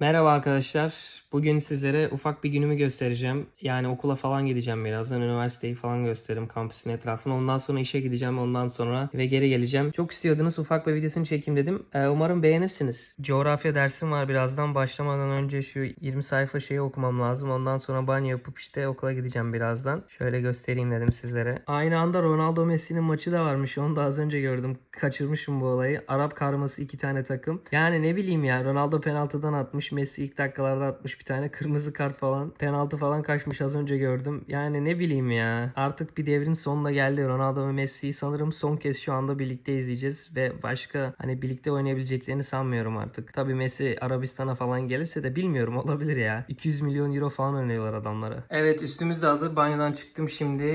Merhaba arkadaşlar. Bugün sizlere ufak bir günümü göstereceğim. Yani okula falan gideceğim birazdan. Üniversiteyi falan gösteririm kampüsün etrafına. Ondan sonra işe gideceğim. Ondan sonra ve geri geleceğim. Çok istiyordunuz ufak bir videosunu çekeyim dedim. Ee, umarım beğenirsiniz. Coğrafya dersim var birazdan. Başlamadan önce şu 20 sayfa şeyi okumam lazım. Ondan sonra banyo yapıp işte okula gideceğim birazdan. Şöyle göstereyim dedim sizlere. Aynı anda Ronaldo Messi'nin maçı da varmış. Onu da az önce gördüm. Kaçırmışım bu olayı. Arap karması iki tane takım. Yani ne bileyim ya Ronaldo penaltıdan atmış. Messi ilk dakikalarda atmış bir tane. Kırmızı kart falan. Penaltı falan kaçmış az önce gördüm. Yani ne bileyim ya. Artık bir devrin sonuna geldi. Ronaldo ve Messi'yi sanırım son kez şu anda birlikte izleyeceğiz. Ve başka hani birlikte oynayabileceklerini sanmıyorum artık. Tabii Messi Arabistan'a falan gelirse de bilmiyorum olabilir ya. 200 milyon euro falan öneriyorlar adamlara. Evet üstümüz de hazır. Banyodan çıktım şimdi.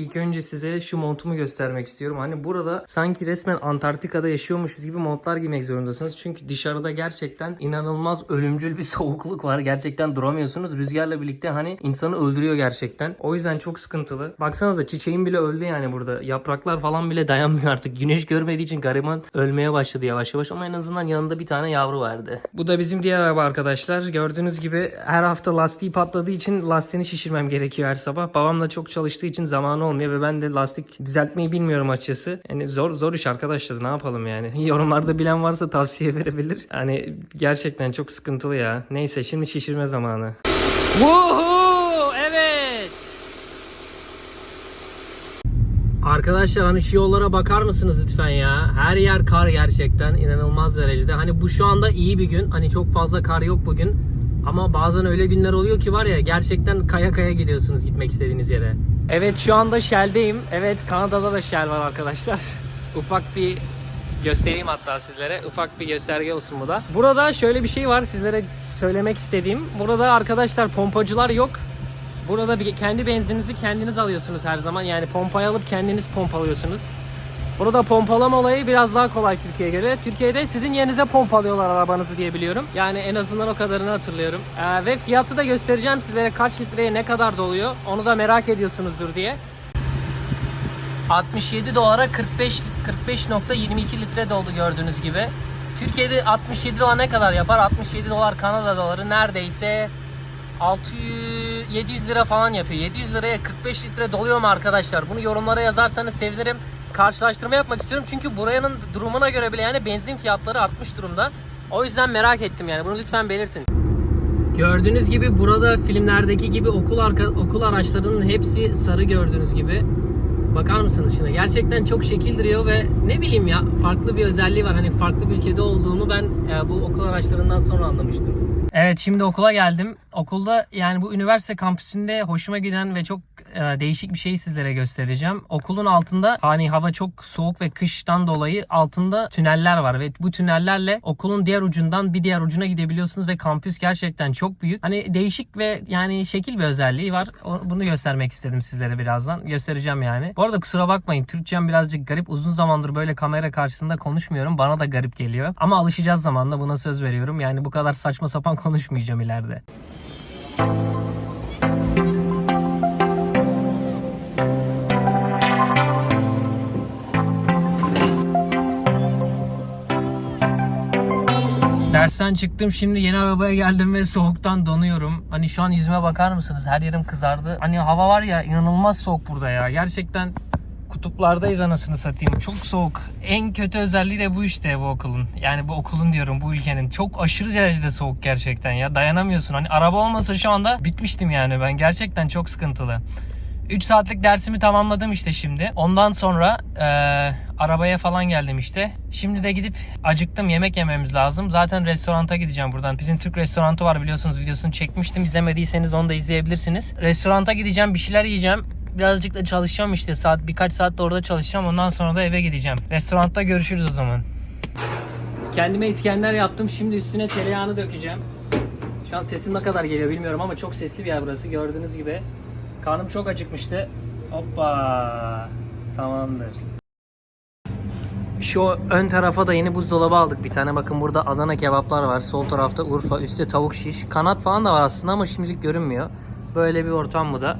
İlk önce size şu montumu göstermek istiyorum. Hani burada sanki resmen Antarktika'da yaşıyormuşuz gibi montlar giymek zorundasınız. Çünkü dışarıda gerçekten inanılmaz ölümcül bir soğukluk var. Gerçekten duramıyorsunuz. Rüzgarla birlikte hani insanı öldürüyor gerçekten. O yüzden çok sıkıntılı. Baksanıza çiçeğim bile öldü yani burada. Yapraklar falan bile dayanmıyor artık. Güneş görmediği için gariban ölmeye başladı yavaş yavaş. Ama en azından yanında bir tane yavru vardı. Bu da bizim diğer araba arkadaşlar. Gördüğünüz gibi her hafta lastiği patladığı için lastiğini şişirmem gerekiyor her sabah. Babam da çok çalıştığı için zamanı olmuyor ve ben de lastik düzeltmeyi bilmiyorum açıkçası. Yani zor zor iş arkadaşlar ne yapalım yani. Yorumlarda bilen varsa tavsiye verebilir. Hani gerçekten çok sıkıntılı ya. Neyse şimdi şişirme zamanı. Woohoo! Evet. Arkadaşlar hani şu yollara bakar mısınız lütfen ya? Her yer kar gerçekten inanılmaz derecede. Hani bu şu anda iyi bir gün. Hani çok fazla kar yok bugün. Ama bazen öyle günler oluyor ki var ya gerçekten kaya kaya gidiyorsunuz gitmek istediğiniz yere. Evet şu anda Shell'deyim. Evet Kanada'da da Shell var arkadaşlar. Ufak bir göstereyim hatta sizlere. Ufak bir gösterge olsun bu da. Burada şöyle bir şey var sizlere söylemek istediğim. Burada arkadaşlar pompacılar yok. Burada kendi benzininizi kendiniz alıyorsunuz her zaman. Yani pompayı alıp kendiniz pompalıyorsunuz. Burada pompalama olayı biraz daha kolay Türkiye'ye göre. Türkiye'de sizin yerinize pompalıyorlar arabanızı diye biliyorum. Yani en azından o kadarını hatırlıyorum. Ee, ve fiyatı da göstereceğim sizlere kaç litreye ne kadar doluyor. Onu da merak ediyorsunuzdur diye. 67 dolara 45 45.22 litre doldu gördüğünüz gibi. Türkiye'de 67 dolar ne kadar yapar? 67 dolar Kanada doları neredeyse 600 700 lira falan yapıyor. 700 liraya 45 litre doluyor mu arkadaşlar? Bunu yorumlara yazarsanız sevinirim. Karşılaştırma yapmak istiyorum çünkü buranın durumuna göre bile yani benzin fiyatları artmış durumda. O yüzden merak ettim yani bunu lütfen belirtin. Gördüğünüz gibi burada filmlerdeki gibi okul arka, okul araçlarının hepsi sarı gördüğünüz gibi. Bakar mısınız şuna? Gerçekten çok şekil duruyor ve ne bileyim ya farklı bir özelliği var. Hani farklı bir ülkede olduğumu ben e, bu okul araçlarından sonra anlamıştım. Evet şimdi okula geldim. Okulda yani bu üniversite kampüsünde hoşuma giden ve çok e, değişik bir şeyi sizlere göstereceğim. Okulun altında hani hava çok soğuk ve kıştan dolayı altında tüneller var ve bu tünellerle okulun diğer ucundan bir diğer ucuna gidebiliyorsunuz ve kampüs gerçekten çok büyük. Hani değişik ve yani şekil bir özelliği var. Bunu göstermek istedim sizlere birazdan. Göstereceğim yani. Bu arada kusura bakmayın Türkçem birazcık garip. Uzun zamandır böyle kamera karşısında konuşmuyorum. Bana da garip geliyor. Ama alışacağız zamanla buna söz veriyorum. Yani bu kadar saçma sapan konuşmayacağım ileride. Dersten çıktım şimdi yeni arabaya geldim ve soğuktan donuyorum. Hani şu an yüzüme bakar mısınız? Her yerim kızardı. Hani hava var ya inanılmaz soğuk burada ya. Gerçekten kutuplardayız anasını satayım. Çok soğuk. En kötü özelliği de bu işte bu okulun. Yani bu okulun diyorum bu ülkenin. Çok aşırı derecede soğuk gerçekten ya. Dayanamıyorsun. Hani araba olmasa şu anda bitmiştim yani ben. Gerçekten çok sıkıntılı. 3 saatlik dersimi tamamladım işte şimdi. Ondan sonra eee, arabaya falan geldim işte. Şimdi de gidip acıktım yemek yememiz lazım. Zaten restoranta gideceğim buradan. Bizim Türk restoranı var biliyorsunuz videosunu çekmiştim. İzlemediyseniz onu da izleyebilirsiniz. Restoranta gideceğim bir şeyler yiyeceğim. Birazcık da çalışacağım işte saat birkaç saat de orada çalışacağım. Ondan sonra da eve gideceğim. Restoranda görüşürüz o zaman. Kendime İskender yaptım. Şimdi üstüne tereyağını dökeceğim. Şu an sesim ne kadar geliyor bilmiyorum ama çok sesli bir yer burası. Gördüğünüz gibi. Karnım çok acıkmıştı. Hoppa. Tamamdır. Şu ön tarafa da yeni buzdolabı aldık bir tane. Bakın burada Adana kebaplar var. Sol tarafta Urfa, üstte tavuk şiş. Kanat falan da var aslında ama şimdilik görünmüyor. Böyle bir ortam bu da.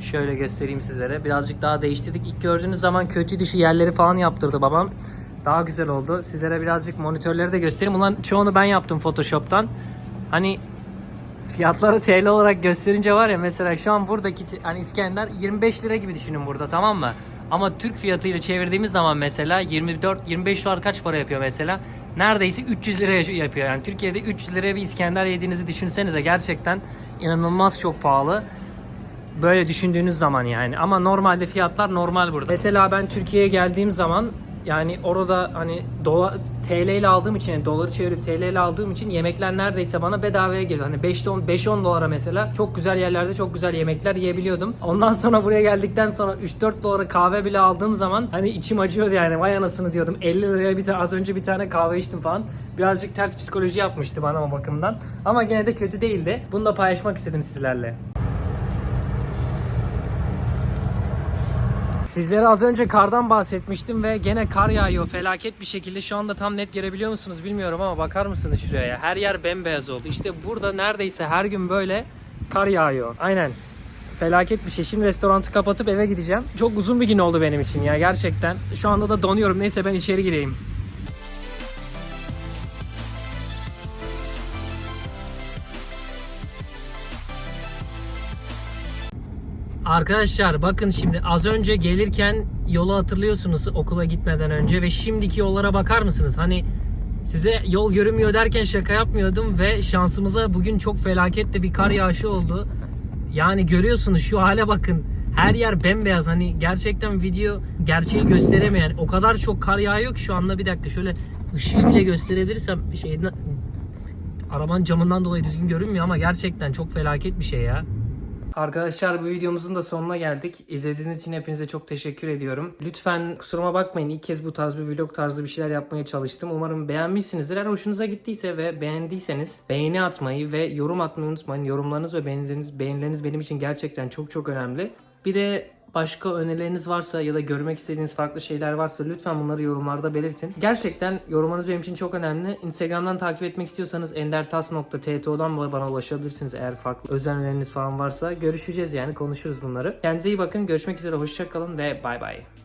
Şöyle göstereyim sizlere. Birazcık daha değiştirdik. İlk gördüğünüz zaman kötüydü. Şu yerleri falan yaptırdı babam. Daha güzel oldu. Sizlere birazcık monitörleri de göstereyim. Bunların çoğunu ben yaptım Photoshop'tan. Hani fiyatları TL olarak gösterince var ya mesela şu an buradaki hani İskender 25 lira gibi düşünün burada tamam mı? Ama Türk fiyatıyla çevirdiğimiz zaman mesela 24 25 dolar kaç para yapıyor mesela? Neredeyse 300 lira yapıyor. Yani Türkiye'de 300 liraya bir İskender yediğinizi düşünsenize gerçekten inanılmaz çok pahalı. Böyle düşündüğünüz zaman yani. Ama normalde fiyatlar normal burada. Mesela ben Türkiye'ye geldiğim zaman yani orada hani dolar TL ile aldığım için yani doları çevirip TL ile aldığım için yemekler neredeyse bana bedavaya geliyor. Hani 5 10 5 10 dolara mesela çok güzel yerlerde çok güzel yemekler yiyebiliyordum. Ondan sonra buraya geldikten sonra 3 4 dolara kahve bile aldığım zaman hani içim acıyordu yani vay anasını diyordum. 50 liraya bir tane az önce bir tane kahve içtim falan. Birazcık ters psikoloji yapmıştı bana o bakımdan. Ama gene de kötü değildi. Bunu da paylaşmak istedim sizlerle. Sizlere az önce kardan bahsetmiştim ve gene kar yağıyor felaket bir şekilde. Şu anda tam net görebiliyor musunuz bilmiyorum ama bakar mısınız şuraya? Her yer bembeyaz oldu. İşte burada neredeyse her gün böyle kar yağıyor. Aynen. Felaket bir şey. Şimdi restoranı kapatıp eve gideceğim. Çok uzun bir gün oldu benim için ya gerçekten. Şu anda da donuyorum. Neyse ben içeri gireyim. Arkadaşlar bakın şimdi az önce gelirken yolu hatırlıyorsunuz okula gitmeden önce ve şimdiki yollara bakar mısınız? Hani size yol görünmüyor derken şaka yapmıyordum ve şansımıza bugün çok felaket de bir kar yağışı oldu. Yani görüyorsunuz şu hale bakın. Her yer bembeyaz hani gerçekten video gerçeği gösteremeyen o kadar çok kar yağıyor ki şu anda bir dakika şöyle ışığı bile gösterebilirsem şeyden arabanın camından dolayı düzgün görünmüyor ama gerçekten çok felaket bir şey ya. Arkadaşlar bu videomuzun da sonuna geldik. İzlediğiniz için hepinize çok teşekkür ediyorum. Lütfen kusuruma bakmayın. İlk kez bu tarz bir vlog tarzı bir şeyler yapmaya çalıştım. Umarım beğenmişsinizdir. Eğer hoşunuza gittiyse ve beğendiyseniz beğeni atmayı ve yorum atmayı unutmayın. Yorumlarınız ve beğenileriniz, beğenileriniz benim için gerçekten çok çok önemli. Bir de başka önerileriniz varsa ya da görmek istediğiniz farklı şeyler varsa lütfen bunları yorumlarda belirtin. Gerçekten yorumlarınız benim için çok önemli. Instagram'dan takip etmek istiyorsanız endertas.tto'dan bana ulaşabilirsiniz eğer farklı özel önerileriniz falan varsa. Görüşeceğiz yani konuşuruz bunları. Kendinize iyi bakın. Görüşmek üzere. Hoşçakalın ve bay bay.